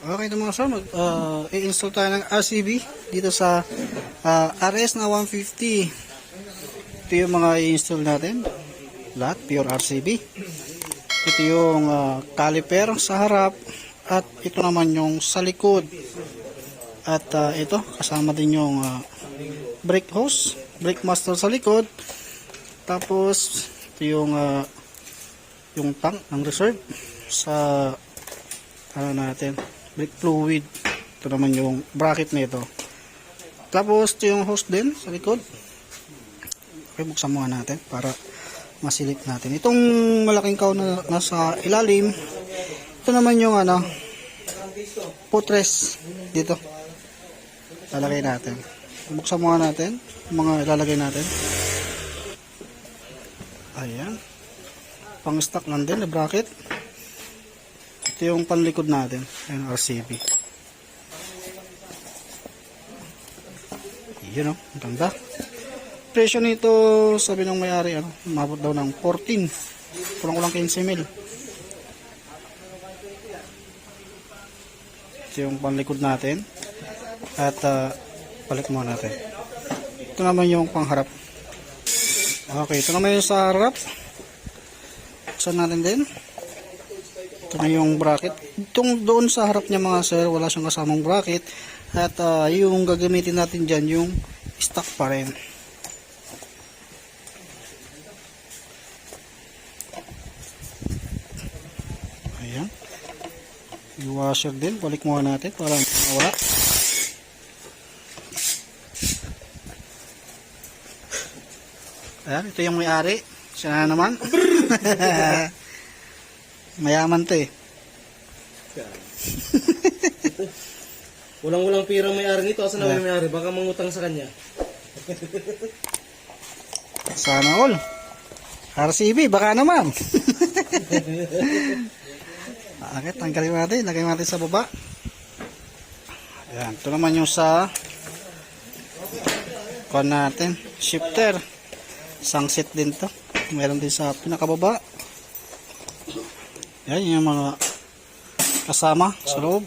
Okay ito mga sir, mag, uh, i-install tayo ng RCB dito sa uh, RS na 150. Ito yung mga i-install natin. Lahat, pure RCB. Ito yung uh, caliper sa harap at ito naman yung sa likod. At uh, ito, kasama din yung uh, brake hose, brake master sa likod. Tapos, ito yung uh, yung tank ng reserve sa ano natin brake fluid. Ito naman yung bracket nito. Tapos ito yung hose din sa likod. Okay buksan muna natin para masilip natin. Itong malaking cow na nasa ilalim ito naman yung ano putres dito. Lalagay natin. Buksan muna natin mga ilalagay natin. Ayan. Pang stock lang din na bracket ito yung panlikod natin yung RCB yun o ang ganda. Presyo nito sabi ng may-ari ano, umabot daw ng 14 kulang kulang 15 mil. Ito yung panlikod natin. At uh, balik mo natin. Ito naman yung pangharap. Okay ito naman yung sa harap. Buksan natin din ito na yung bracket. Itong doon sa harap niya mga sir wala siyang kasamang bracket. At ah, yung gagamitin natin dyan yung stock pa rin. Ayan. Yung washer din. Balik muna natin para mawala. Ayan ito yung may-ari. Siya na naman Mayaman to eh. Walang-walang pirang may-ari nito. Asan na may-ari? Baka mangutang sa kanya. Sana all. RCB, baka naman. Bakit? Tanggalin natin. Lagay natin sa baba. Ayan. Ito naman yung sa kuha natin. Shifter. Isang set din to. Meron din sa pinakababa. Yan yung mga kasama sa loob.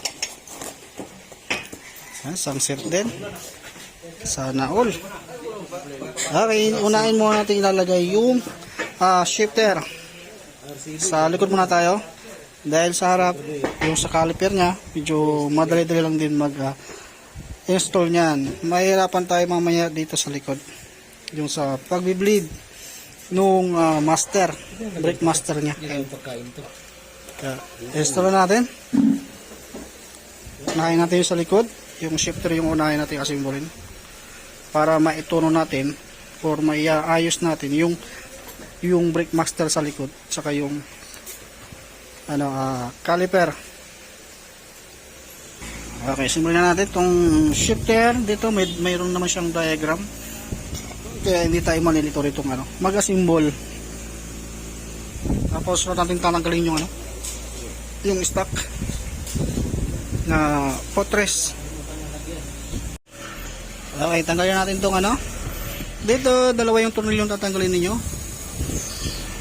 Yan, isang set din. Sana all. Okay, unahin muna natin ilalagay yung ah, shifter. Sa likod muna tayo. Dahil sa harap, yung sa caliper niya, medyo madali-dali lang din mag ah, niyan. Mahirapan tayo mamaya dito sa likod. Yung sa pagbi-bleed nung ah, master, brake master niya. Ang pagkain to. Install na natin. Unahin natin yung sa likod. Yung shifter yung unahin natin asimbolin. Para maituno natin or maiayos natin yung yung brake master sa likod. Saka yung ano ah, caliper. Okay simulan na natin tong shifter. Dito may mayroon naman siyang diagram. Kaya hindi tayo malilito rito ano. Mag-assemble. Tapos na natin tatanggalin yung ano yung stock na potres okay tanggalin natin tong ano. Dito dalawa yung tornilyo tatanggalin ninyo.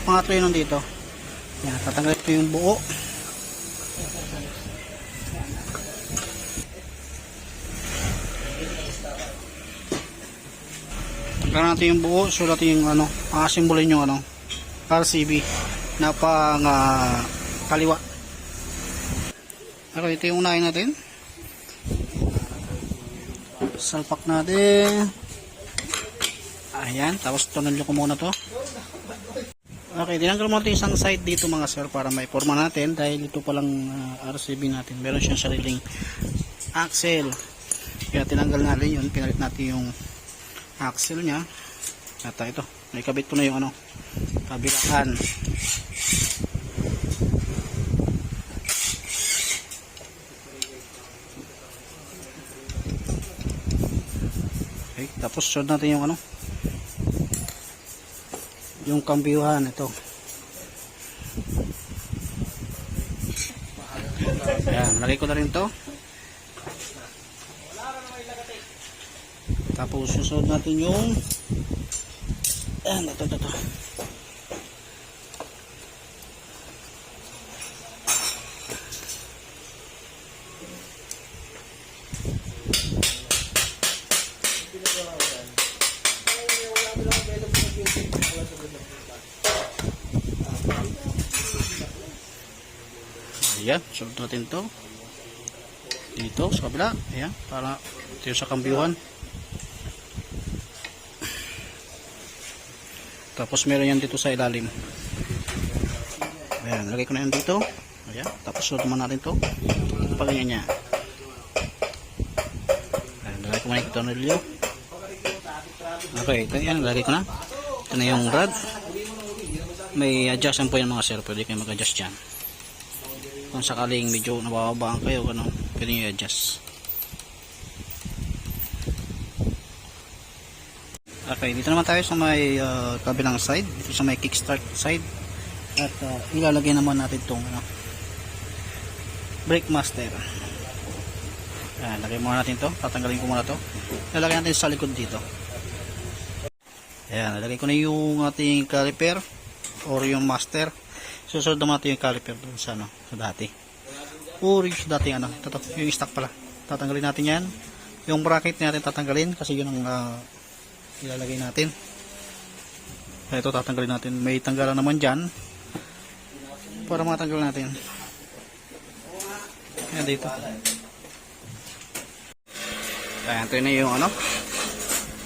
Pangatlo yun nandito. Yan tatanggalin ito yung buo. Tanggalin natin yung buo so natin yung ano pangasimbolin yung ano RCB na pang ah, kaliwa Okay, ito yung unahin natin. Salpak natin. Ayan, tapos tunolyo ko muna to. Okay, tinanggal mo natin isang side dito mga sir para may forma natin dahil ito palang uh, RCB natin. Meron siyang sariling axle. Kaya tinanggal natin yun, pinalit natin yung axle niya. At uh, ito, may kabit ko na yung ano, kabilaan. Tapos sunod natin yung ano? Yung kambyuhan ito. Ayan, lagay ko na rin to. Tapos susunod natin yung ayan, ito, ito, ito Ayan, sunod natin to. Dito, sa kabila. Ayan, para ito sa kambyuhan. Tapos meron yan dito sa ilalim. Ayan, lagay ko na yan dito. Ayan, tapos sunod naman natin to. Ito pa ganyan niya. Ayan, lagay ko muna yung tornilyo. Okay, ito yan, lagay ko na. Ito na yung rod. May adjustment po yan mga sir. Pwede kayo mag-adjust dyan. Kung sakaling medyo nabababaan kayo, ganun, pwede nyo i-adjust. Okay, dito naman tayo sa may uh, kabilang side, dito sa may kickstart side. At uh, ilalagay naman natin itong ano, brake master. Ayan, lagay muna natin to. Tatanggalin ko muna to. Lalagay natin sa likod dito. Ayan, nalagay ko na yung ating caliper or yung master. Susunod naman natin yung caliper dun sa ano, sa dati. Or yung sa dati ano, yung stock pala. Tatanggalin natin yan. Yung bracket natin tatanggalin kasi yun ang ah, ilalagay natin. Ito tatanggalin natin. May tanggalan naman dyan. Para matanggal natin. Yan dito. Ayan, ito na yung ano,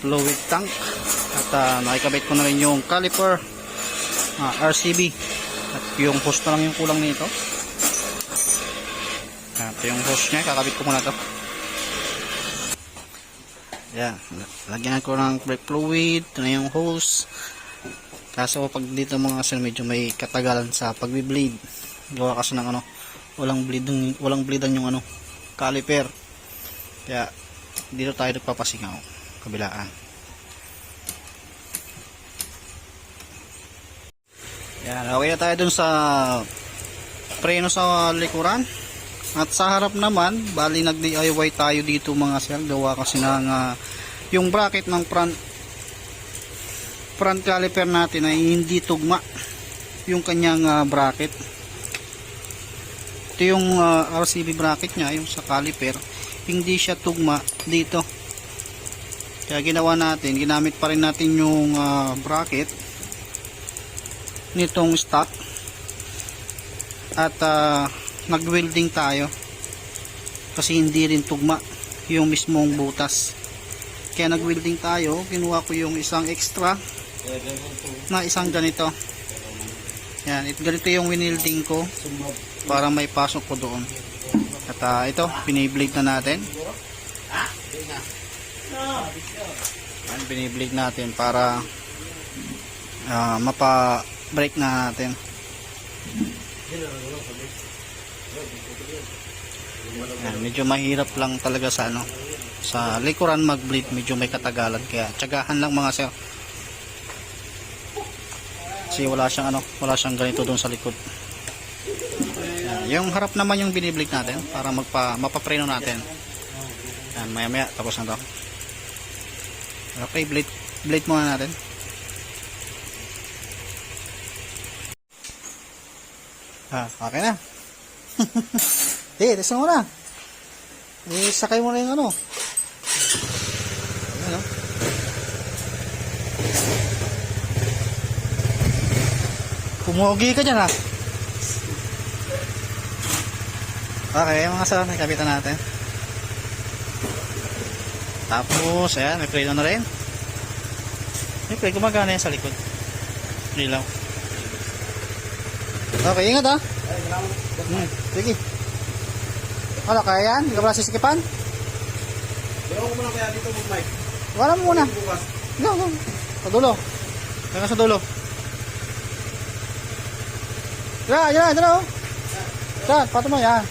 fluid tank. At uh, nakikabit ko na rin yung caliper ah, RCB. Yung hose na lang yung kulang nito. Ayan, ito yung hose niya. Kakabit ko muna to. Ayan, lagyan ko ng brake fluid. Ito na yung hose. Kaso pag dito mga sir medyo may katagalan sa pagbi-bleed. Gawa kasi ng ano, walang bleeding, walang bleedan yung ano, caliper. Kaya dito tayo nagpapasingaw, kabilaan. Yan, okay na tayo dun sa preno sa likuran. At sa harap naman, bali nag-DIY tayo dito mga sir. Gawa kasi ng ah, yung bracket ng front front caliper natin ay hindi tugma yung kanyang ah, bracket ito yung ah, RCB bracket niya yung sa caliper hindi siya tugma dito kaya ginawa natin ginamit pa rin natin yung ah, bracket nitong stock. At ah, nag tayo. Kasi hindi rin tugma yung mismong butas. Kaya nag welding tayo. Kinuha ko yung isang extra na isang ganito. Yan it, ganito yung winilding ko para may pasok ko doon. At ah, ito biniblade na natin. Yan biniblade natin para ah, mapa break na natin. Yan, medyo mahirap lang talaga sa ano sa likuran mag bleed medyo may katagalan. Kaya tsagahan lang mga sir. Kasi wala siyang ano wala siyang ganito doon sa likod. Yan, yung harap naman yung biniblik natin para magpa mapapreno natin. Yan maya maya tapos na to okay blade blade muna natin ah okay na eh test mo na eh sakay mo na yung ano ano Pumugi ka dyan ha. Okay, mga sir, nakabitan natin. Tapos, ayan, may preno na rin. May preno, gumagana yan sa likod. Ilaw. Okay, ingat ha. Hmm, sige. Ano, kaya yan? Hindi ka pala sisikipan? Ewan ko muna kaya dito mag-mic. Wala mo muna. Bukas. Go, go. Sa dulo. Hanggang sa dulo. Yan, yan, yan, oh. Yan, pato mo, yan.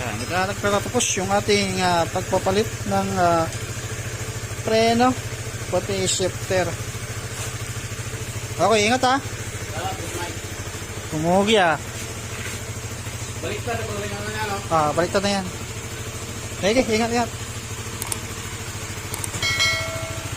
Yan, ito na nagpapapos yung ating ah, pagpapalit ng ah, preno pati shifter. Okay, ingat ha. Pumugi ah. Baliktad ako rin ano? Ah, baliktad na yan. Sige, ingat, ingat.